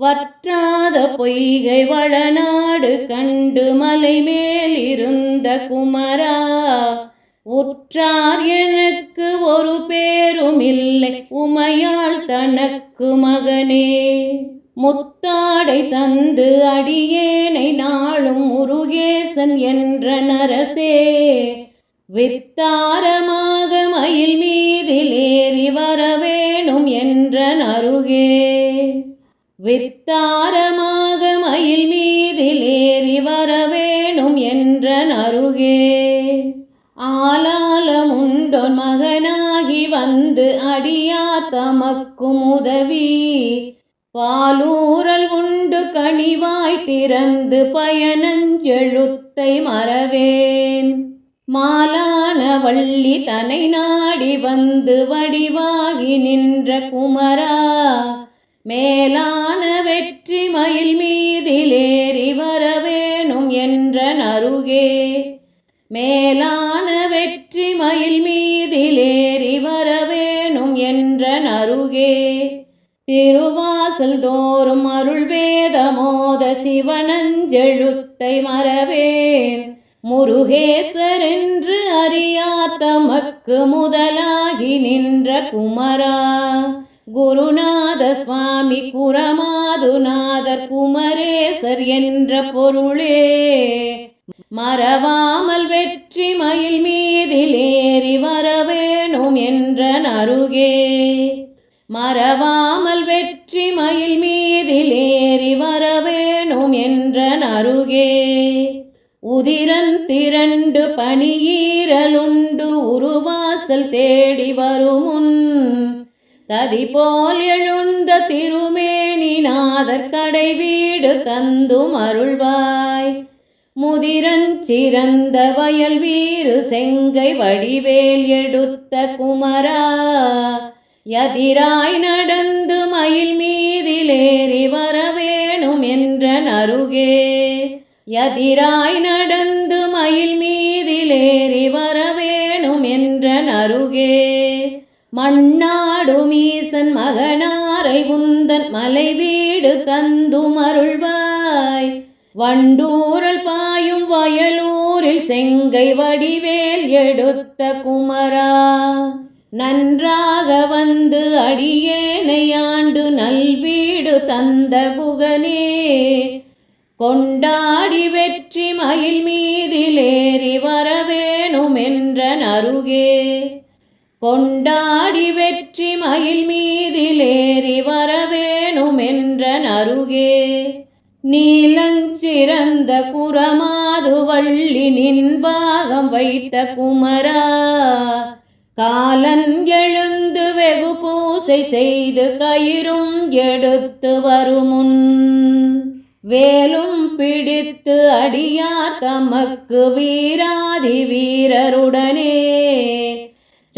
வற்றாத பொய்கை வளநாடு கண்டு மலை மேல் இருந்த குமரா. உற்றார் எனக்கு ஒரு பேரும் இல்லை உமையாள் தனக்கு மகனே. முத்தாடை தந்து அடியேனை நாளும் முருகேசன் என்ற நரசே. வித்தாரமாக மயில் மீதில் ஏறி வரவேணும் என்ற நருகே. வித்தாரமாக மயில் மீதில் ஏறி வரவேணும் என்ற நருகே. ஆலாலம் உண்டோன் மகனாகி வந்து அடியார் தமக்கும் உதவி. பாலூரல் உண்டு கனிவாய் திறந்து பயனஞ்செழுத்தை மறவேன். மாலான வள்ளி தனை நாடி வந்து வடிவாகி நின்ற குமரா. மேலான வெற்றி மயில் மீதிலேறி வரவேணும் என்ற நருகே. மேலான வெற்றி மயில் மீதிலேறி வரவேணும் என்ற நருகே. திருவாசல் தோறும் அருள் வேதமோத சிவனஞ்செழுத்தை மறவேன். முருகேசர் என்று அறியார் தமக்கு முதலாகி நின்ற குமரா. குருநாத சுவாமி குரமாதுநாதர் குமரேசர் என்ற பொருளே. மறவாமல் வெற்றி மயில் மீதில் ஏறி வரவேணும் என்ற நருகே மறவாமல் வெற்றி மயில் மீதில் ஏறி வரவேணும் என்ற நருகே உதிரன் திரண்டு பணியீரலுண்டு உருவாசல் தேடி வருமுன் ததி போல் எழுந்த திருமேனிநாதர் கடை வீடு தந்தும் அருள்வாய். முதிரஞ்சிறந்த வயல் வீறு செங்கை வடிவேல் எடுத்த குமரா. எதிராய் நடந்து மயில் மீதிலேறி வரவேணும் என்ற நருகே. எதிராய் நடந்து மயில் மீதிலேறி வரவேணும் என்ற நருகே. மண்ணாடுமீசன் மகனாரை உந்தன் மலை வீடு தந்துமருள்வாய் வண்டூரல் பாயும் வயலூரில் செங்கை வடிவேல் எடுத்த குமரா. நன்றாக வந்து அடியேனையாண்டு நல்வீடு தந்த புகனே. கொண்டாடி வெற்றி மயில் மீதிலேறி வரவேணுமென்ற நருகே கொண்டாடி வெற்றி மயில் மீதிலேறி வரவேணுமென்ற நருகே. நீலஞ்சிறந்த குரமாது வள்ளி நின்பாகம் வைத்த குமரா. காலன் எழுந்து வெகு பூசை செய்து கயிறும் எடுத்து வருமுன். வேலும் பிடித்து அடியார் தமக்கு வீராதி வீரருடனே.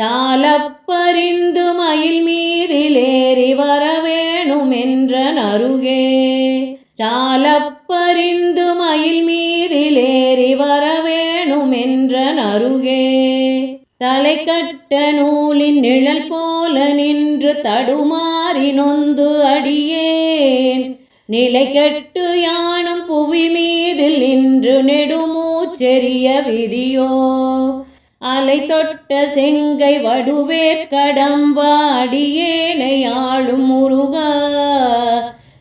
சாலப்பறிந்து மயில் மீதிலேறி வரவேணும் என்ற நருகே. சாலப்பறிந்து மயில் மீதிலேறி வரவேணும் என்ற நருகே. தலை கட்ட நூலின் நிழல் போல நின்று தடுமாறி நொந்து அடியேன். நிலை கெட்டு யானும் புவி மீதில் நின்று நெடுமூச்செறிய விதியோ. அலை தொட்ட செங்கை வடுவேற் கடம்பாடியேனை ஆளும் முருகா.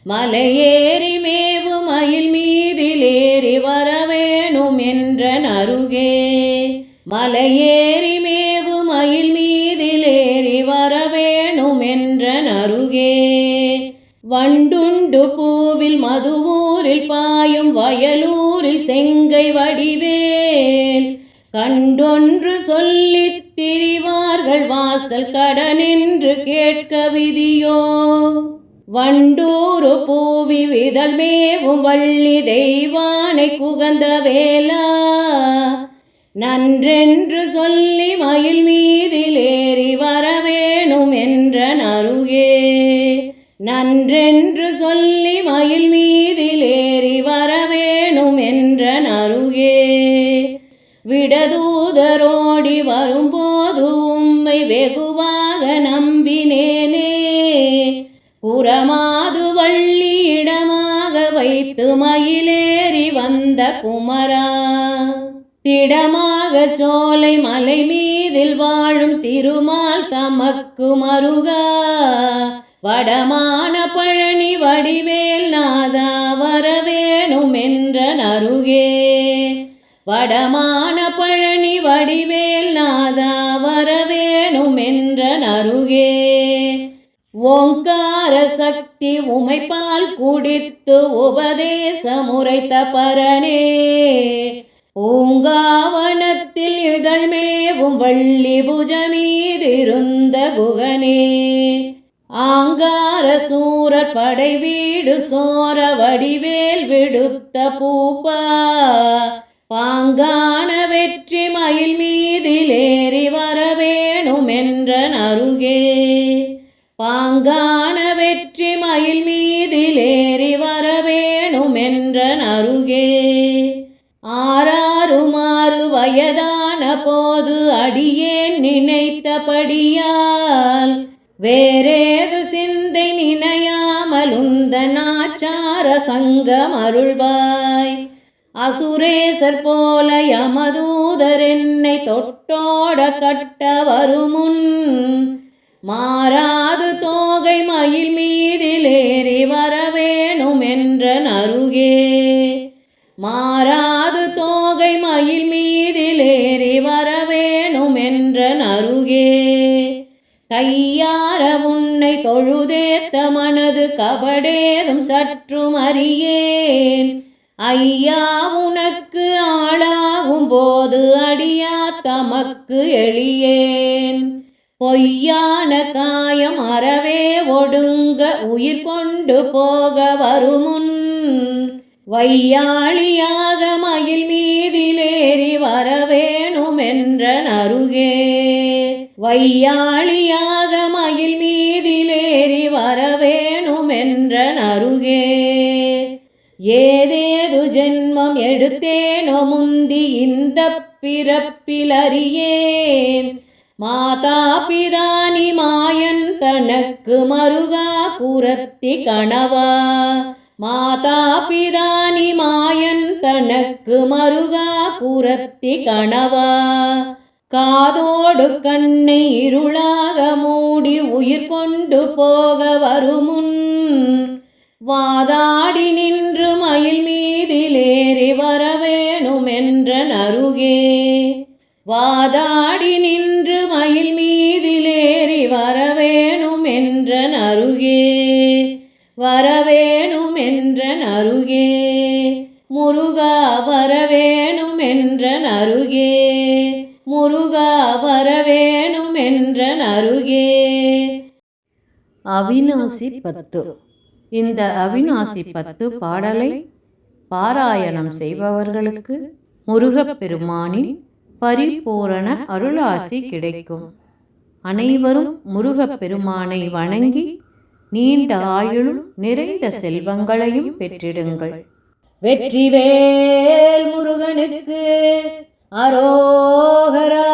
மலையேறி மேவு மயில் மீதிலேறி வரவேணும் என்ற நருகே. மலையேறி மேவு மயில் மீதிலேறி வரவேணும் என்ற நருகே. வண்டி கண்டொன்று சொல்லித் திரிவார்கள் வாசல் கடனென்று கேட்க விதியோ? வண்டூரு பூவி விதழ் மேவும் வள்ளி தெய்வானை புகந்த வேலா நன்றென்று சொல்லி மயில் மீதிலேறி வரவேணும் என்ற நருகே. நன்றென்று சொல்லி வெகுவாக நம்பினேனே. புறமாது வள்ளியிடமாக வைத்து மயிலேறி வந்த குமரா. திடமாக சோலை மலை மீதில் வாழும் திருமால் தமக்கு மருகா. வடமான பழனி வடிவேல் நாதா வரவேணும் என்ற நருகே. வடமா நருகே ஓங்கார சக்தி உமைப்பால் குடித்து உபதேசமுரைத்த பரனே. பூங்காவனத்தில் இதழ் மேவும் வள்ளி புஜமீதிருந்த குகனே. ஆங்கார சூரர் படை வீடு சோர வடிவேல் விடுத்த பூப்பா. பாங்கான வெற்றி மயில் மீதிலேறி வரவேணுமென்ற நருகே. பாங்கான வெற்றி மயில் மீதிலேறி வரவேணுமென்ற நருகே. ஆறாறுமாறு வயதான போது அடியேன் நினைத்தபடியால் வேறேது சிந்தை நினையாமல் உந்த நாச்சார சங்கம் அருள்வாய். அசுரேசர் போல யமதூதர் என்னை தொட்டோட கட்ட வருமுன். மாறாது தோகை மயில் மீதிலேறி வரவேணும் என்ற நருகே. மாறாது தோகை மயில் மீதிலேறி வரவேணும் என்ற நருகே. கையார உன்னை தொழுதேத்த மனது கபடேதும் சற்றும் அறியேன். ஐயா உனக்கு ஆளாகும் போது அடியா தமக்கு எளியேன். பொய்யான காயம் அறவே ஒடுங்க உயிர் கொண்டு போக வருமுன். வையாளியாக மயில் மீதிலேறி வரவேணுமென்ற நருகே வையாளியாக ஜென்மம் முந்தி இந்த பிறப்பிலறியேன். மாதா பிதானி மாயன் தனக்கு மருகா குரத்தி கணவா மாதா பிதானி மாயன் தனக்கு மருகா குரத்தி கணவா காதோடு கண்ணை இருளாக மூடி உயிர் கொண்டு போக வருமுன். வாதாடி நின்று மயில் மீதிலேறி வரவேணுமென்றன் அருகே நருகே. வாதாடி நின்று மயில் மீதிலேறி வரவேணுமென்றன் அருகே நருகே. அருகே நருகே. முருகா வரவேணும் என்ற நருகே. முருகா வரவேணுமென்றன் அருகே நருகே. அவிநாசி பத்து. இந்த அவிநாசி பத்து பாடலை பாராயணம் செய்பவர்களுக்கு முருகப்பெருமானின் பரிபூரண அருளாசி கிடைக்கும். அனைவரும் முருகப்பெருமானை வணங்கி நீண்ட ஆயுளும் நிறைந்த செல்வங்களையும் பெற்றிடுங்கள். வெற்றிவேல் முருகனுக்கு அரோகரா.